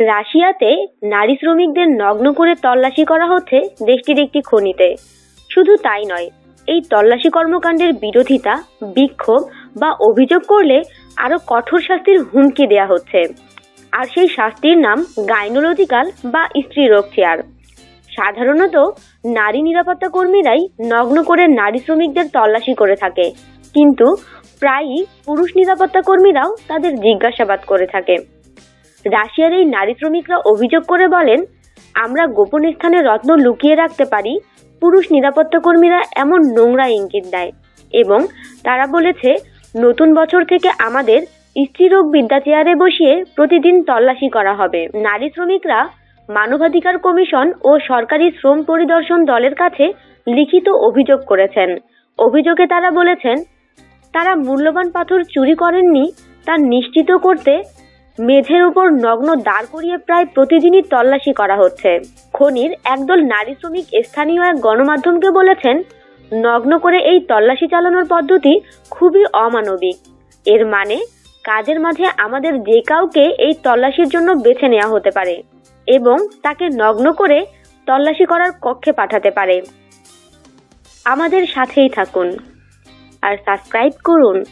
রাশিয়াতে নারী শ্রমিকদের নগ্ন করে তল্লাশি করা হচ্ছে দেশটির একটি খনিতে। শুধু তাই নয়, এই তল্লাশি কর্মকাণ্ডের বিরোধিতা, বিক্ষোভ বা অভিযোগ করলে আরও কঠোর শাস্তির হুমকি দেয়া হচ্ছে। আর সেই শাস্তির নাম গাইনোলজিক্যাল বা স্ত্রীরোগ চেয়ার। সাধারণত নারী নিরাপত্তা কর্মীরাই নগ্ন করে নারী শ্রমিকদের তল্লাশি করে থাকে। কিন্তু প্রায়ই পুরুষ নিরাপত্তা কর্মীরাও তাদের জিজ্ঞাসাবাদ করে থাকে। রাশিয়ার এই নারী শ্রমিকরা অভিযোগ করে বলেন, আমরা গোপন স্থানে রত্ন লুকিয়ে রাখতে পারি, পুরুষ নিরাপত্তা কর্মীরা এমন নোংরা ইঙ্গিত দেয় এবং তারা বলেছে, নতুন বছর থেকে আমাদের স্ত্রীরোগ বিদ্যা চেয়ারে বসিয়ে প্রতিদিন তল্লাশি করা হবে। নারী শ্রমিকরা মানবাধিকার কমিশন ও সরকারি শ্রম পরিদর্শন দলের কাছে লিখিত অভিযোগ করেছেন। অভিযোগে তারা বলেছেন, তারা মূল্যবান পাথর চুরি করেননি, তা নিশ্চিত করতে মেঝের উপর নগ্ন দাঁড় করিয়ে প্রায় প্রতিদিনই তল্লাশি করা হচ্ছে। খনির একদল নারী শ্রমিক স্থানীয় এক গণমাধ্যমকে বলেছেন, নগ্ন করে এই তল্লাশি চালানোর পদ্ধতি খুবই অমানবিক। এর মানে কাজের মাঝে আমাদের যে কাউকে এই তল্লাশির জন্য বেছে নেওয়া হতে পারে এবং তাকে নগ্ন করে তল্লাশি করার কক্ষে পাঠাতে পারে। আমাদের সাথেই থাকুন আর সাবস্ক্রাইব করুন।